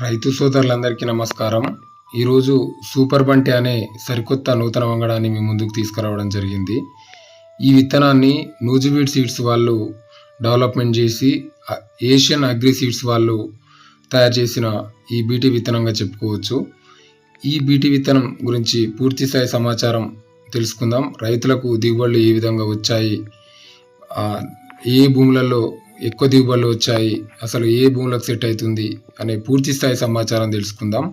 రైతు సోదరులందరికీ నమస్కారం. ఈరోజు సూపర్ బంటి అనే సరికొత్త నూతన వంగడాన్ని మీ ముందుకు తీసుకురావడం జరిగింది. ఈ విత్తనాన్ని నూజివీడ్ సీడ్స్ వాళ్ళు డెవలప్మెంట్ చేసి ఏషియన్ అగ్రి సీడ్స్ వాళ్ళు తయారు చేసిన ఈ బీటీ విత్తనంగా చెప్పుకోవచ్చు. ఈ బీటీ విత్తనం గురించి పూర్తి స్థాయి సమాచారం తెలుసుకుందాం. రైతులకు దిగుబడులు ఏ విధంగా వచ్చాయి? ఏ భూములలో ఎక్కువ దిగుబడులు వచ్చాయి అసలు ఏ భూములకు సెట్ అవుతుంది అనే పూర్తి స్థాయి సమాచారం తెలుసుకుందాం.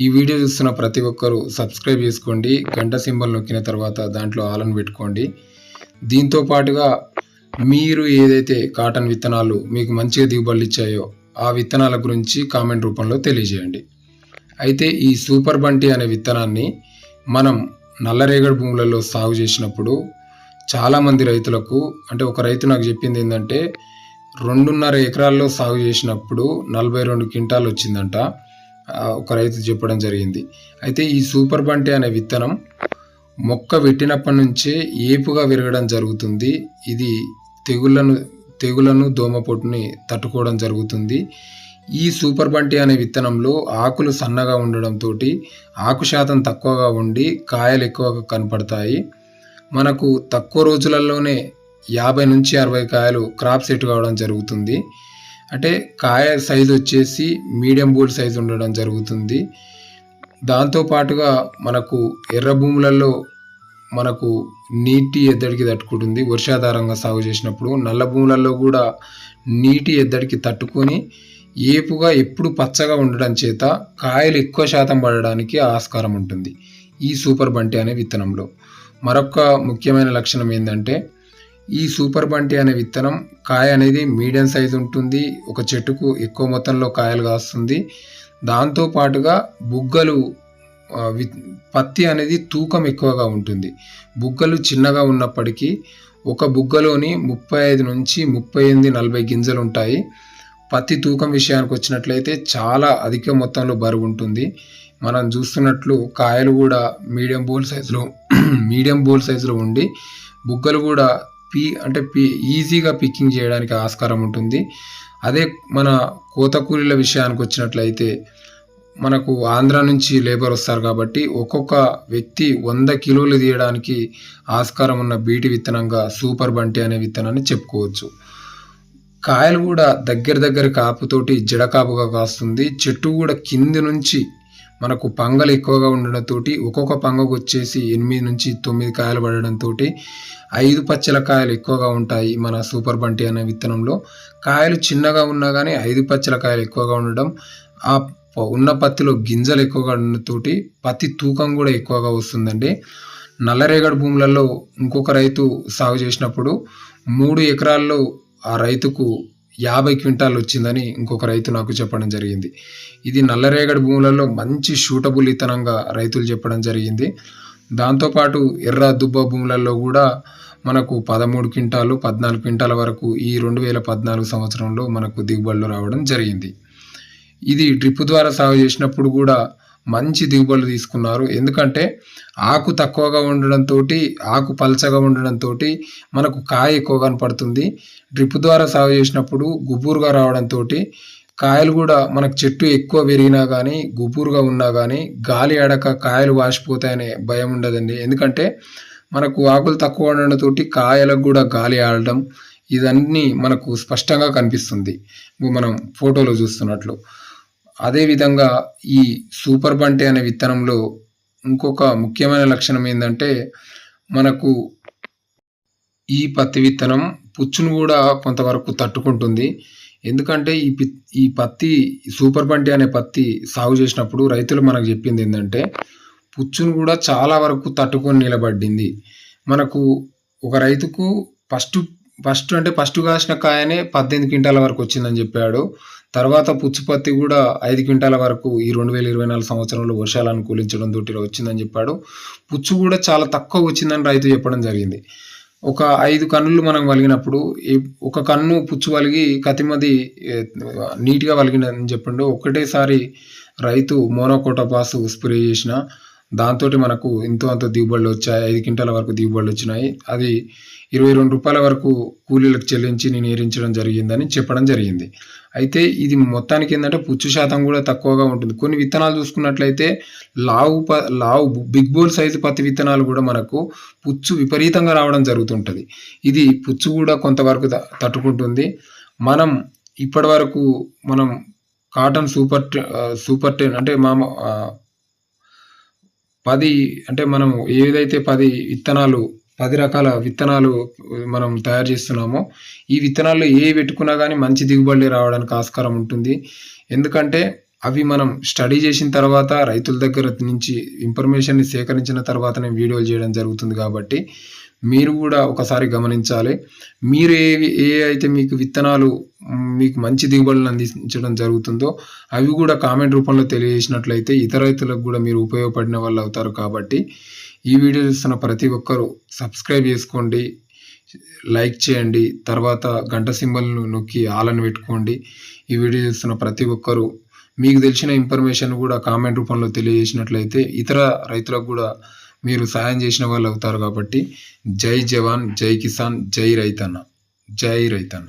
ఈ వీడియో చూస్తున్న ప్రతి ఒక్కరూ సబ్స్క్రైబ్ చేసుకోండి గంట సింబల్ నొక్కిన తర్వాత దాంట్లో ఆలను పెట్టుకోండి. దీంతో పాటుగా మీరు ఏదైతే కాటన్ విత్తనాలు మీకు మంచిగా దిగుబడులు ఇచ్చాయో ఆ విత్తనాల గురించి కామెంట్ రూపంలో తెలియజేయండి. అయితే ఈ సూపర్ బంటి అనే విత్తనాన్ని మనం నల్లరేగడి భూములలో సాగు చేసినప్పుడు చాలామంది రైతులకు అంటే ఒక రైతు నాకు చెప్పింది ఏంటంటే రెండున్నర ఎకరాల్లో సాగు చేసినప్పుడు నలభై రెండు క్వింటాలు వచ్చిందంట. ఒక రైతు చెప్పడం జరిగింది. అయితే ఈ సూపర్ బంటి అనే విత్తనం మొక్క పెట్టినప్పటి నుంచే ఏపుగా విరగడం జరుగుతుంది. ఇది తెగుళ్ళను తెగులను దోమపోటుని తట్టుకోవడం జరుగుతుంది. ఈ సూపర్ బంటి అనే విత్తనంలో ఆకులు సన్నగా ఉండడంతో ఆకు శాతం తక్కువగా ఉండి కాయలు ఎక్కువగా కనపడతాయి. మనకు తక్కువ రోజులలోనే యాభై నుంచి అరవై కాయలు క్రాప్ సెట్ కావడం జరుగుతుంది. అంటే కాయ సైజు వచ్చేసి మీడియం బోల్డ్ సైజు ఉండడం జరుగుతుంది. దాంతో పాటుగా మనకు ఎర్ర భూములలో మనకు నీటి ఎద్దడికి తట్టుకుంటుంది. వర్షాధారంగా సాగు చేసినప్పుడు నల్ల భూములలో కూడా నీటి ఎద్దడికి తట్టుకొని ఏపుగా ఎప్పుడు పచ్చగా ఉండడం చేత కాయలు ఎక్కువ శాతం పడడానికి ఆస్కారం ఉంటుంది. ఈ సూపర్ బంటి అనే విత్తనంలో. మరొక ముఖ్యమైన లక్షణం ఏంటంటే ఈ సూపర్ బంటి అనే విత్తనం కాయ అనేది మీడియం సైజ్ ఉంటుంది ఒక చెట్టుకు ఎక్కువ మొత్తంలో కాయలు కాస్తుంది. దాంతో పాటుగా బుగ్గలు పత్తి అనేది తూకం ఎక్కువగా ఉంటుంది. బుగ్గలు చిన్నగా ఉన్నప్పటికీ ఒక బుగ్గలోని ముప్పై ఐదు నుంచి ముప్పై ఎనిమిది నలభై గింజలు ఉంటాయి. పత్తి తూకం విషయానికి వచ్చినట్లయితే చాలా అధిక మొత్తంలో బరువు ఉంటుంది. మనం చూస్తున్నట్లు కాయలు కూడా మీడియం బోల్ సైజులో మీడియం బోల్ సైజులో ఉండి బుగ్గలు కూడా పీ అంటే పీ ఈజీగా పిక్కింగ్ చేయడానికి ఆస్కారం ఉంటుంది. అదే మన కోత కూలీల విషయానికి వచ్చినట్లయితే మనకు ఆంధ్ర నుంచి లేబర్ వస్తారు కాబట్టి ఒక్కొక్క వ్యక్తి వంద కిలోలు తీయడానికి ఆస్కారం ఉన్న బీటి విత్తనంగా సూపర్ బంటి అనే విత్తనాన్ని చెప్పుకోవచ్చు. కాయలు కూడా దగ్గర దగ్గర కాపుతోటి జడ కాపుగా కాస్తుంది. చెట్టు కూడా కింది నుంచి మనకు పంగలు ఎక్కువగా ఉండడంతో ఒక్కొక్క పంగకు వచ్చేసి ఎనిమిది నుంచి తొమ్మిది కాయలు పడడంతో ఐదు పచ్చల కాయలు ఎక్కువగా ఉంటాయి మన సూపర్ బంటి అనే విత్తనంలో. కాయలు చిన్నగా ఉన్నా కానీ ఐదు పచ్చల కాయలు ఎక్కువగా ఉండడం ఆ ఉన్న పత్తిలో గింజలు ఎక్కువగా ఉండటంతోటి పత్తి తూకం కూడా ఎక్కువగా వస్తుందండి. నల్లరేగడి భూములలో ఇంకొక రైతు సాగు చేసినప్పుడు మూడు ఎకరాల్లో ఆ రైతుకు యాభై క్వింటాల్ వచ్చిందని ఇంకొక రైతు నాకు చెప్పడం జరిగింది. ఇది నల్లరేగడి భూములలో మంచి షూటబుల్ ఇతనంగా రైతులు చెప్పడం జరిగింది. దాంతోపాటు ఎర్ర దుబ్బ భూములలో కూడా మనకు పదమూడు క్వింటాలు పద్నాలుగు క్వింటాల వరకు ఈ రెండు వేల పద్నాలుగు సంవత్సరంలో మనకు దిగుబడులు రావడం జరిగింది. ఇది డ్రిప్ ద్వారా సాగు చేసినప్పుడు కూడా మంచి దిగుబడులు తీసుకున్నారు. ఎందుకంటే ఆకు తక్కువగా ఉండడంతో ఆకు పలచగా ఉండడంతో మనకు కాయ ఎక్కువ కనపడుతుంది. డ్రిప్ ద్వారా సాగు చేసినప్పుడు గుబురుగా రావడంతో కాయలు కూడా మనకు చెట్టు ఎక్కువ పెరిగినా కానీ గుబురుగా ఉన్నా కానీ గాలి ఆడక కాయలు వాసిపోతాయనే భయం ఉండదండి. ఎందుకంటే మనకు ఆకులు తక్కువ ఉండడంతో కాయలకు కూడా గాలి ఆడడం ఇదన్నీ మనకు స్పష్టంగా కనిపిస్తుంది. మనం ఫోటోలో చూస్తున్నట్లు. అదేవిధంగా ఈ సూపర్ బంటి అనే విత్తనంలో ఇంకొక ముఖ్యమైన లక్షణం ఏంటంటే మనకు ఈ పత్తి విత్తనం పుచ్చును కూడా కొంతవరకు తట్టుకుంటుంది. ఎందుకంటే ఈ పి ఈ పత్తి సూపర్ బంటి అనే పత్తి సాగు చేసినప్పుడు రైతులు మనకు చెప్పింది ఏంటంటే పుచ్చును కూడా చాలా వరకు తట్టుకొని నిలబడింది. మనకు ఒక రైతుకు ఫస్ట్ ఫస్ట్ అంటే ఫస్ట్ కాసిన కాయనే పద్దెనిమిది క్వింటాల వరకు వచ్చిందని చెప్పాడు. తర్వాత పుచ్చిపత్తి కూడా ఐదు క్వింటాల వరకు ఈ రెండు వేల ఇరవై నాలుగు సంవత్సరంలో వర్షాలు అనుకూలించడం తోటి వచ్చిందని చెప్పాడు. పుచ్చు కూడా చాలా తక్కువ వచ్చిందని రైతు చెప్పడం జరిగింది. ఒక ఐదు కన్నులు మనం వలిగినప్పుడు ఒక కన్ను పుచ్చు వలిగి కతిమది నీట్గా వలిగినని చెప్పిండు. ఒకటేసారి రైతు మోనోకోటోపాస్ స్ప్రే చేసిన దాంతోటి మనకు ఎంతో అంత దిగుబడులు వచ్చాయి. ఐదు క్వింటాల వరకు దిగుబడులు వచ్చినాయి. అది ఇరవై రెండు రూపాయల వరకు కూలీలకు చెల్లించి నేను ఏరించడం జరిగిందని చెప్పడం జరిగింది. అయితే ఇది మొత్తానికి ఏంటంటే పుచ్చు శాతం కూడా తక్కువగా ఉంటుంది. కొన్ని విత్తనాలు చూసుకున్నట్లయితే లావు ప లావు బిగ్ బోల్ సైజు పత్తి విత్తనాలు కూడా మనకు పుచ్చు విపరీతంగా రావడం జరుగుతుంటుంది. ఇది పుచ్చు కూడా కొంతవరకు త- తట్టుకుంటుంది. మనం ఇప్పటి వరకు మనం కాటన్ సూపర్ సూపర్ టెన్ అంటే మా పది అంటే మనం ఏదైతే పది విత్తనాలు పది రకాల విత్తనాలు మనం తయారు చేస్తున్నామో ఈ విత్తనాల్లో ఏ పెట్టుకున్నా కానీ మంచి దిగుబడి రావడానికి ఆస్కారం ఉంటుంది. ఎందుకంటే అవి మనం స్టడీ చేసిన తర్వాత రైతుల దగ్గర నుంచి ఇన్ఫర్మేషన్ని సేకరించిన తర్వాతనే వీడియోలు చేయడం జరుగుతుంది కాబట్టి మీరు కూడా ఒకసారి గమనించాలి. మీరు ఏ ఏ అయితే మీకు విత్తనాలు మీకు మంచి దిగుబడులను అందించడం జరుగుతుందో అవి కూడా కామెంట్ రూపంలో తెలియజేసినట్లయితే ఇతర రైతులకు కూడా మీరు ఉపయోగపడిన వాళ్ళు అవుతారు కాబట్టి ఈ వీడియో చూస్తున్న ప్రతి ఒక్కరూ సబ్స్క్రైబ్ చేసుకోండి లైక్ చేయండి తర్వాత గంట సింబల్ను నొక్కి ఆలను పెట్టుకోండి. ఈ వీడియో చూస్తున్న ప్రతి ఒక్కరూ మీకు తెలిసిన ఇన్ఫర్మేషన్ కూడా కామెంట్ రూపంలో తెలియజేసినట్లయితే ఇతర రైతులకు కూడా మీరు సాయం చేసిన వాళ్ళు అవుతారు కాబట్టి జై జవాన్ జై కిసాన్ జై రైతన్న జై రైతన్న.